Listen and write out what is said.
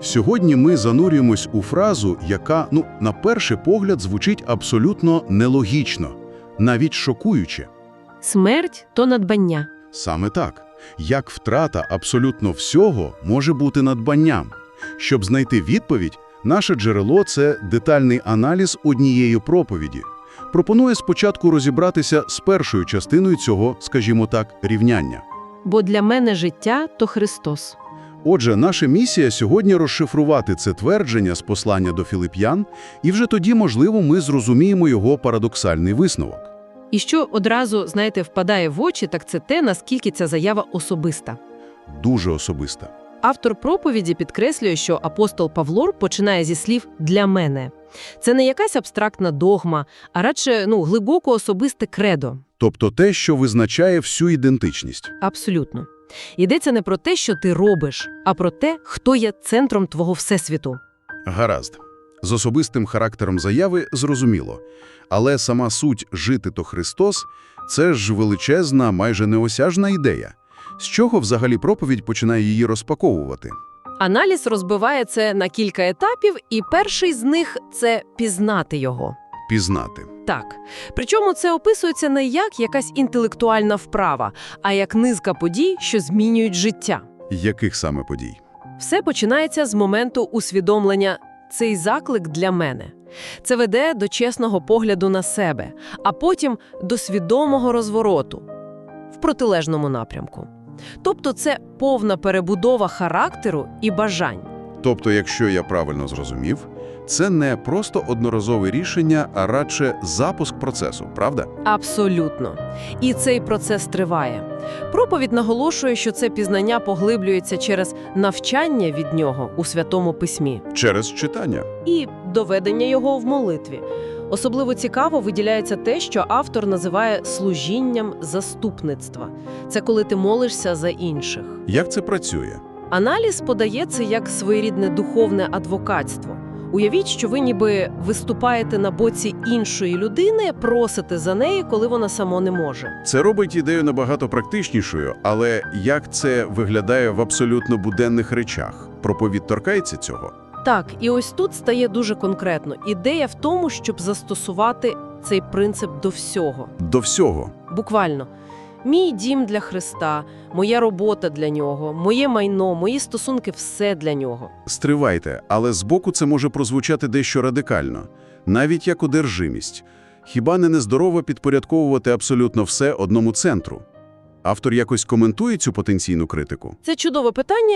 Сьогодні ми занурюємось у фразу, яка, ну, на перший погляд, звучить абсолютно нелогічно, навіть шокуюче. Смерть то надбання. Саме так. Як втрата абсолютно всього може бути надбанням? Щоб знайти відповідь, наше джерело – це детальний аналіз однієї проповіді. Пропонує спочатку розібратися з першою частиною цього, скажімо так, рівняння. Бо для мене життя то Христос. Отже, наша місія сьогодні розшифрувати це твердження з послання до Філип'ян, і вже тоді, можливо, ми зрозуміємо його парадоксальний висновок. І що одразу, знаєте, впадає в очі, так це те, наскільки ця заява особиста. Дуже особиста. Автор проповіді підкреслює, що апостол Павлор починає зі слів «для мене». Це не якась абстрактна догма, а радше ну, глибоко особисте кредо. Тобто те, що визначає всю ідентичність. Абсолютно. Йдеться не про те, що ти робиш, а про те, хто є центром твого всесвіту. Гаразд. З особистим характером заяви зрозуміло. Але сама суть «жити то Христос» – це ж величезна, майже неосяжна ідея. З чого взагалі проповідь починає її розпаковувати? Аналіз розбиває це на кілька етапів, і перший з них – це пізнати його. Пізнати. Так. Причому це описується не як якась інтелектуальна вправа, а як низка подій, що змінюють життя. Яких саме подій? Все починається з моменту усвідомлення «цей заклик для мене». Це веде до чесного погляду на себе, а потім до свідомого розвороту в протилежному напрямку. Тобто це повна перебудова характеру і бажань. Тобто, якщо я правильно зрозумів, це не просто одноразове рішення, а радше запуск процесу, правда? Абсолютно. І цей процес триває. Проповідь наголошує, що це пізнання поглиблюється через навчання від нього у Святому Письмі Через читання. і доведення його в молитві. Особливо цікаво виділяється те, що автор називає служінням заступництва. Це коли ти молишся за інших. Як це працює? Аналіз подає це як своєрідне духовне адвокатство. Уявіть, що ви ніби виступаєте на боці іншої людини, просите за неї, коли вона само не може. Це робить ідею набагато практичнішою, але як це виглядає в абсолютно буденних речах? Проповідь торкається цього? Так, і ось тут стає дуже конкретно. Ідея в тому, щоб застосувати цей принцип до всього. До всього. Буквально. Мій дім для Христа, моя робота для нього, моє майно, мої стосунки все для нього. Стривайте, але збоку це може прозвучати дещо радикально, навіть як одержимість. Хіба не нездорово підпорядковувати абсолютно все одному центру? Автор якось коментує цю потенційну критику? Це чудове питання,